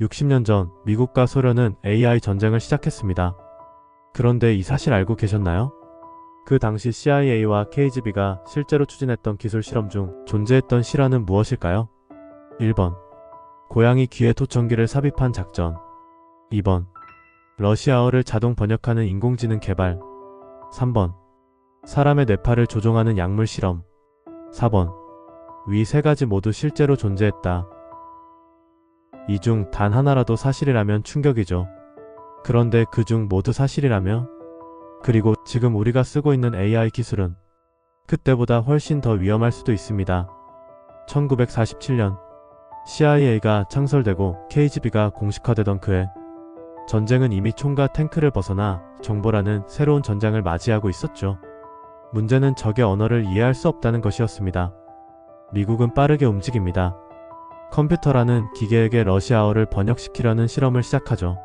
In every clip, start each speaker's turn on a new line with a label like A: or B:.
A: 60년 전 미국과 소련은 AI 전쟁을 시작했습니다. 그런데 이 사실 알고 계셨나요? 그 당시 CIA와 KGB가 실제로 추진했던 기술 실험 중 존재했던 실화는 무엇일까요? 1번. 고양이 귀에 토청기를 삽입한 작전. 2번. 러시아어를 자동 번역하는 인공지능 개발. 3번. 사람의 뇌파를 조종하는 약물 실험. 4번. 위 세 가지 모두 실제로 존재했다. 이 중 단 하나라도 사실이라면 충격이죠. 그런데 그 중 모두 사실이라며? 그리고 지금 우리가 쓰고 있는 AI 기술은 그때보다 훨씬 더 위험할 수도 있습니다. 1947년 CIA가 창설되고 KGB가 공식화되던 그해 전쟁은 이미 총과 탱크를 벗어나 정보라는 새로운 전장을 맞이하고 있었죠. 문제는 적의 언어를 이해할 수 없다는 것이었습니다. 미국은 빠르게 움직입니다. 컴퓨터라는 기계에게 러시아어를 번역시키려는 실험을 시작하죠.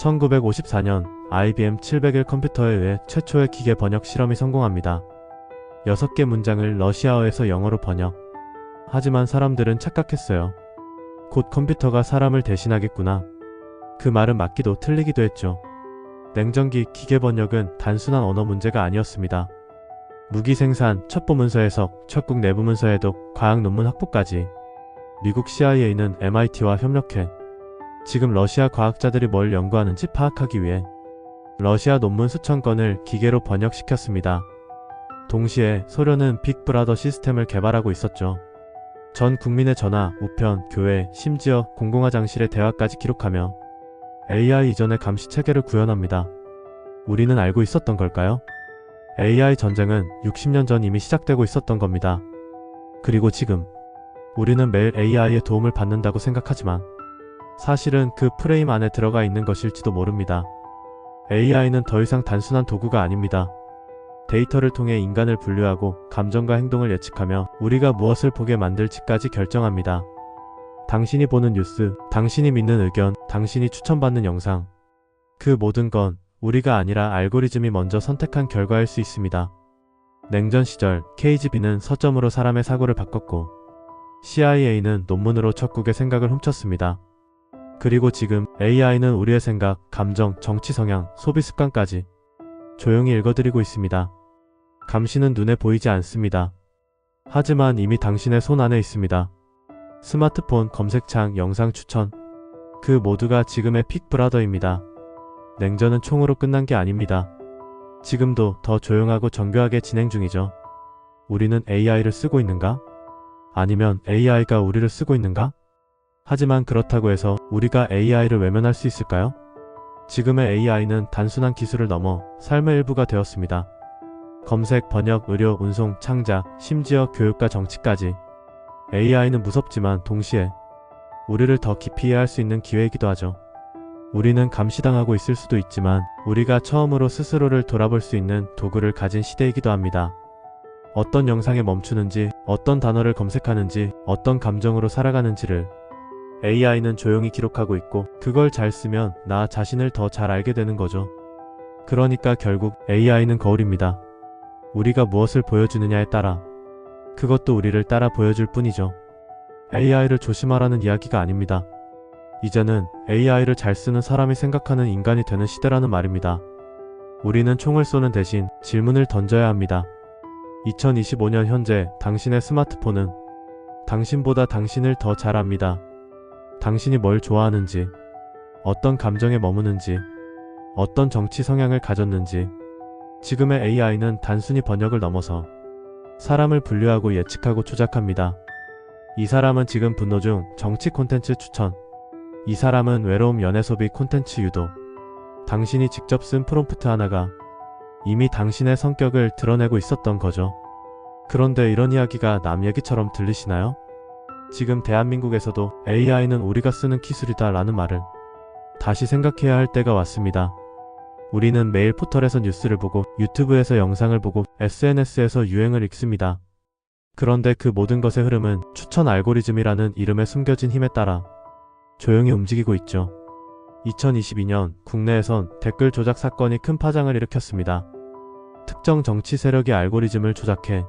A: 1954년 IBM 701 컴퓨터에 의해 최초의 기계 번역 실험이 성공합니다. 6개 문장을 러시아어에서 영어로 번역. 하지만 사람들은 착각했어요. 곧 컴퓨터가 사람을 대신하겠구나. 그 말은 맞기도 틀리기도 했죠. 냉전기 기계 번역은 단순한 언어 문제가 아니었습니다. 무기 생산, 첩보 문서 해석, 첫국 내부 문서 해독, 과학 논문 확보까지 미국 CIA는 MIT와 협력해 지금 러시아 과학자들이 뭘 연구하는지 파악하기 위해 러시아 논문 수천 건을 기계로 번역시켰습니다. 동시에 소련은 빅브라더 시스템을 개발하고 있었죠. 전 국민의 전화, 우편, 교회, 심지어 공공화장실의 대화까지 기록하며 AI 이전의 감시 체계를 구현합니다. 우리는 알고 있었던 걸까요? AI 전쟁은 60년 전 이미 시작되고 있었던 겁니다. 그리고 지금 우리는 매일 AI의 도움을 받는다고 생각하지만 사실은 그 프레임 안에 들어가 있는 것일지도 모릅니다. AI는 더 이상 단순한 도구가 아닙니다. 데이터를 통해 인간을 분류하고 감정과 행동을 예측하며 우리가 무엇을 보게 만들지까지 결정합니다. 당신이 보는 뉴스, 당신이 믿는 의견, 당신이 추천받는 영상. 그 모든 건 우리가 아니라 알고리즘이 먼저 선택한 결과일 수 있습니다. 냉전 시절 KGB는 서점으로 사람의 사고를 바꿨고 CIA는 논문으로 적국의 생각을 훔쳤습니다. 그리고 지금 AI는 우리의 생각, 감정, 정치 성향, 소비 습관까지 조용히 읽어드리고 있습니다. 감시는 눈에 보이지 않습니다. 하지만 이미 당신의 손 안에 있습니다. 스마트폰, 검색창, 영상 추천. 그 모두가 지금의 픽브라더입니다. 냉전은 총으로 끝난 게 아닙니다. 지금도 더 조용하고 정교하게 진행 중이죠. 우리는 AI를 쓰고 있는가? 아니면 AI가 우리를 쓰고 있는가? 하지만 그렇다고 해서 우리가 AI를 외면할 수 있을까요? 지금의 AI는 단순한 기술을 넘어 삶의 일부가 되었습니다. 검색, 번역, 의료, 운송, 창작, 심지어 교육과 정치까지 AI는 무섭지만 동시에 우리를 더 깊이 이해할 수 있는 기회이기도 하죠. 우리는 감시당하고 있을 수도 있지만 우리가 처음으로 스스로를 돌아볼 수 있는 도구를 가진 시대이기도 합니다. 어떤 영상에 멈추는지, 어떤 단어를 검색하는지, 어떤 감정으로 살아가는지를 AI는 조용히 기록하고 있고 그걸 잘 쓰면 나 자신을 더 잘 알게 되는 거죠. 그러니까 결국 AI는 거울입니다. 우리가 무엇을 보여주느냐에 따라 그것도 우리를 따라 보여줄 뿐이죠. AI를 조심하라는 이야기가 아닙니다. 이제는 AI를 잘 쓰는 사람이 생각하는 인간이 되는 시대라는 말입니다. 우리는 총을 쏘는 대신 질문을 던져야 합니다. 2025년 현재 당신의 스마트폰은 당신보다 당신을 더 잘 압니다. 당신이 뭘 좋아하는지, 어떤 감정에 머무는지, 어떤 정치 성향을 가졌는지, 지금의 AI는 단순히 번역을 넘어서 사람을 분류하고 예측하고 조작합니다. 이 사람은 지금 분노 중 정치 콘텐츠 추천. 이 사람은 외로움 연애 소비 콘텐츠 유도. 당신이 직접 쓴 프롬프트 하나가 이미 당신의 성격을 드러내고 있었던 거죠. 그런데 이런 이야기가 남 얘기처럼 들리시나요? 지금 대한민국에서도 AI는 우리가 쓰는 기술이다 라는 말을 다시 생각해야 할 때가 왔습니다. 우리는 매일 포털에서 뉴스를 보고 유튜브에서 영상을 보고 SNS에서 유행을 읽습니다. 그런데 그 모든 것의 흐름은 추천 알고리즘이라는 이름에 숨겨진 힘에 따라 조용히 움직이고 있죠. 2022년 국내에선 댓글 조작 사건이 큰 파장을 일으켰습니다. 특정 정치 세력이 알고리즘을 조작해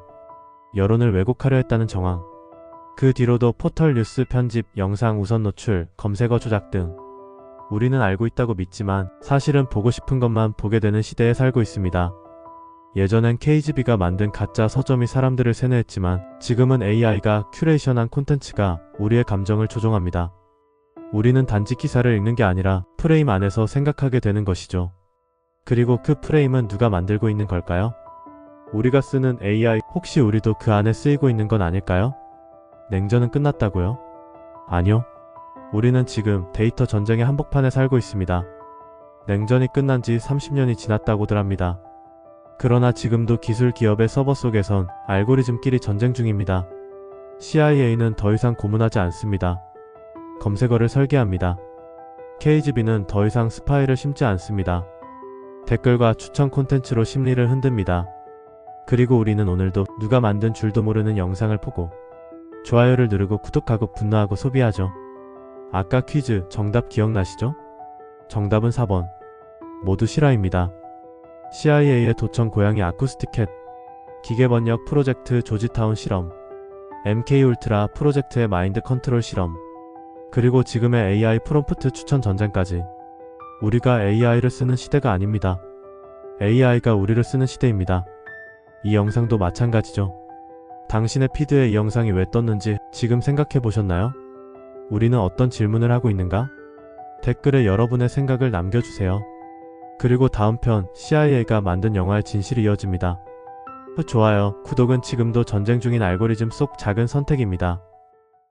A: 여론을 왜곡하려 했다는 정황. 그 뒤로도 포털 뉴스 편집, 영상 우선 노출, 검색어 조작 등 우리는 알고 있다고 믿지만 사실은 보고 싶은 것만 보게 되는 시대에 살고 있습니다. 예전엔 KGB가 만든 가짜 서점이 사람들을 세뇌했지만 지금은 AI가 큐레이션한 콘텐츠가 우리의 감정을 조종합니다. 우리는 단지 기사를 읽는 게 아니라 프레임 안에서 생각하게 되는 것이죠. 그리고 그 프레임은 누가 만들고 있는 걸까요? 우리가 쓰는 AI 혹시 우리도 그 안에 쓰이고 있는 건 아닐까요? 냉전은 끝났다고요? 아니요. 우리는 지금 데이터 전쟁의 한복판에 살고 있습니다. 냉전이 끝난 지 30년이 지났다고들 합니다. 그러나 지금도 기술 기업의 서버 속에선 알고리즘끼리 전쟁 중입니다. CIA는 더 이상 고문하지 않습니다. 검색어를 설계합니다. KGB는 더 이상 스파이를 심지 않습니다. 댓글과 추천 콘텐츠로 심리를 흔듭니다. 그리고 우리는 오늘도 누가 만든 줄도 모르는 영상을 보고 좋아요를 누르고 구독하고 분노하고 소비하죠. 아까 퀴즈 정답 기억나시죠? 정답은 4번. 모두 실화입니다. CIA의 도청 고양이 아쿠스티켓, 기계 번역 프로젝트 조지타운 실험, MK 울트라 프로젝트의 마인드 컨트롤 실험, 그리고 지금의 AI 프롬프트 추천 전쟁까지. 우리가 AI를 쓰는 시대가 아닙니다. AI가 우리를 쓰는 시대입니다. 이 영상도 마찬가지죠. 당신의 피드에 이 영상이 왜 떴는지 지금 생각해 보셨나요? 우리는 어떤 질문을 하고 있는가? 댓글에 여러분의 생각을 남겨주세요. 그리고 다음 편 CIA가 만든 영화의 진실이 이어집니다. 좋아요, 구독은 지금도 전쟁 중인 알고리즘 속 작은 선택입니다.